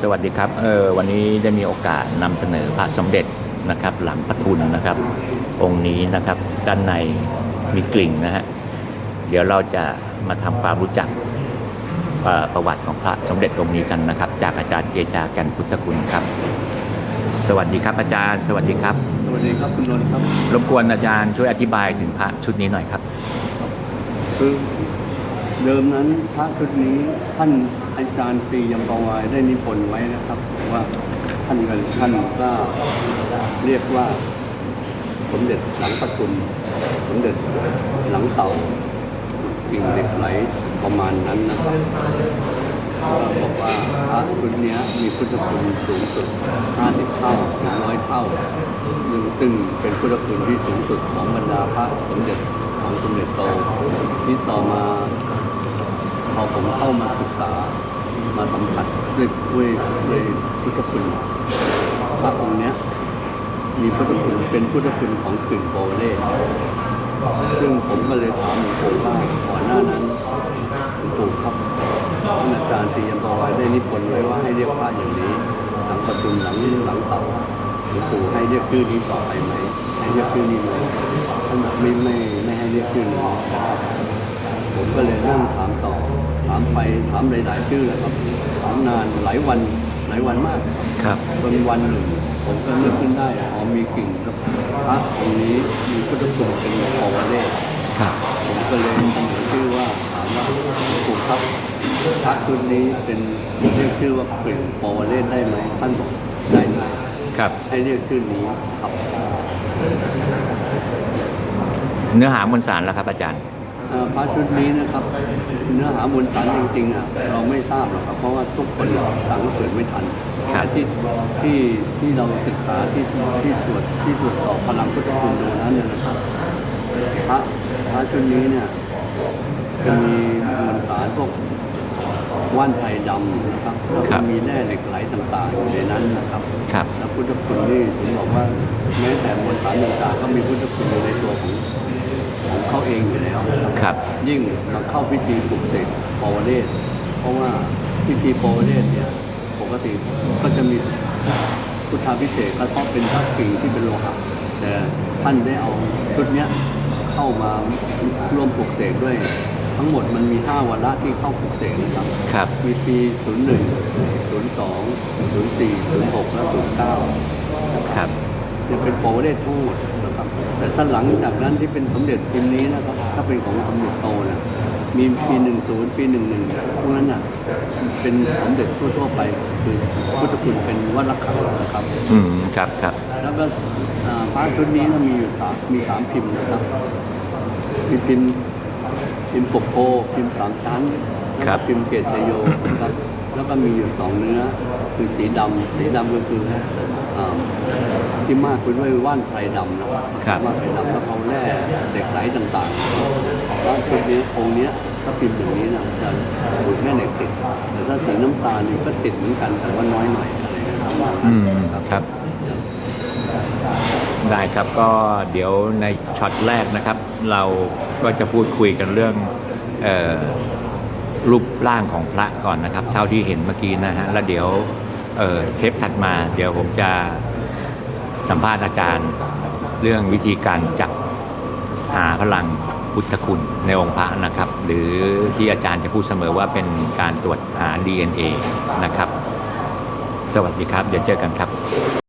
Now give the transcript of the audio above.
สวัสดีครับเออวันนี้ได้มีโอกาสนำเสนอพระสมเด็จนะครับ หลังพระทุนนะครับ องค์นี้นะครับ ด้านในมีกลิ่งนะฮะเดี๋ยวเราจะมาทำความรู้จักเอ่อประวัติของพระสมเด็จองค์นี้กันนะครับ จากอาจารย์เกจากันพุทธคุณครับ สวัสดีครับอาจารย์ สวัสดีครับสวัสดีครับคุณนนท์ครับ รบกวนอาจารย์ช่วยอธิบายถึงพระชุดนี้หน่อยครับ คือ เดิมนั้นพระชุดนี้ท่านอาจารย์ตรียมประวายได้นิพนธ์ไว้นะครับว่าท่านกันท่านก็เรียกว่าสมเด็จหลังประทุมสมเด็จหลังเต่ากิ่งเหล็กไหลประมาณนั้นนะครับบอกว่าพระชุดนี้มีพุทธคุณสูงสุด 50 เท่าถึงร้อยเท่าซึ่งซึ่งเป็นพุทธคุณที่สูงสุดของบรรดาพระสมเด็จ ของสมเด็จโตที่ต่อมาพอผมเข้ามาศึกษามาสัมผัสด้วยด้วยด้วยพุทธคุณพระองค์เนี้ยมีพุทธคุณเป็นพุทธคุณของกึ่งโปเล่ซึ่งผมก็เลยถามหลวงปู่ว่าก่อนหน้านั้นหลวงปู่ครับอาจารย์ตียันตวายได้นิพนธ์ไว้ว่าให้เรียกพระอย่างนี้หลังประชุมหลังหลังเต่า ลวงปู่ให้เรียกชื่อนี้ต่อไปไหมให้เรียกชื่อนี้ไหมท่านบอกไม่ไม่ไม่ให้เรียกชื่อนี้นะครับผมก็เลยนั่งถามต่อ ถามไปถามหลายๆชื่อแล้วครับถามนานหลายวันหลายวันมากครับจนวันหนึ่งผมก็นึกขึ้นได้อ๋อมีกิ่งครับพระองค์นี้มีพุทธคุณเป็นโอวาเล่ครับผมก็เลยเสนอชื่อว่าถามว่าปู่ครับพระชุดนี้เป็นเรียกชื่อว่ากิ่งโอวาเล่ได้ไหมท่านบอกได้ไหม ครับ ให้เรียกชื่อนี้ครับเนื้อหามวลสารแล้วครับอาจารย์เอ่อพระชุดนี้นะครับ เนื้อหามวลสารจริงๆอะเราไม่ทราบหรอกครับเพราะว่าทุกคนต่างก็เกิดไม่ทันครับแต่ที่ที่ที่เราศึกษาที่ที่ตรวจที่ตรวจสอบพลังพุทธคุณดูนั้นเนี่ยนะครับพระพระชุดนี้เนี่ยจะมีมวลสารพวก ว่านไทยดำนะครับแล้วครัก็บ มีแร่เหล็กไหลต่างๆอยู่ในนั้นนะครับครับ แล้วพุทธคุณนี่ผมบอกว่าแม้แต่มวลสารต่างๆก็มีพุทธคุณอยู่ในตัวของของเขาเองอยู่แล้วนะครับ ครับยิ่งมาเข้าพิธีปลุกเสกปวเรศเพราะว่าพิธีปวเรศเนี่ยปกติก็จะมีพุทธาพิเศษกก็เพราะเป็นพระกิ่งที่เป็นโลหะแต่ท่านได้เอาชุดเนี้ยเข้ามาร่วมปลุกเสกด้วย ทั้งหมดมันมี 5วาระที่เข้าปลุกเสกนะครับ ครับ มีปี01 02 04 06 และ 09ครับจะเป็นโปรได้ทั้งหมดนะครับ แต่ถ้าหลังจากนั้นที่เป็นสมเด็จพิมพ์นี้นะครับ ถ้าเป็นของสมเด็จโตนะมีปีหนึ่งศูนย์ปีหนึ่งหนึ่งพวกนั้นน่ะเป็นสมเด็จทั่วๆไปคือพุทธคุณเป็นวัดระฆังนะครับ อืมครับครับแล้วก็อ่าพระชุดนี้นะมีอยู่สามมีสามพิมพ์นะครับมีพิมพ์ พิมพ์ปกโพพิมพ์สามชั้นแล้วครัก็บ พิมพ์เกตชโยนะครับแล้วก็มีอยู่สองเนื้อ คือสีดำสีดำก็คืออ่าที่มากไปด้วยว่านไพรดำนะครับครับ ว่านไพรดำแล้วเอาแร่เด็กไหลต่างๆแล้วชุดนี้องค์เนี้ยถ้าพิมพ์อย่างนี้นะจะดูดแม่เหล็กติดแต่ถ้าสีน้ำตาลนี่ก็ติดเหมือนกันแต่ว่าน้อยหน่อยอะไรนะครับอืมครับ ได้ครับก็เดี๋ยวในช็อตแรกนะครับ เราก็จะพูดคุยกันเรื่องออรูปร่างของพระก่อนนะครับ เท่าที่เห็นเมื่อกี้นะฮะแล้วเดี๋ยวเเทปถัดมา เดี๋ยวผมจะสัมภาษณ์อาจารย์ เรื่องวิธีการจับหาพลังพุทธคุณในองค์พระนะครับ หรือที่อาจารย์จะพูดเสมอว่าเป็นการตรวจหา DNA นะครับ สวัสดีครับ เดี๋ยวเจอกันครับ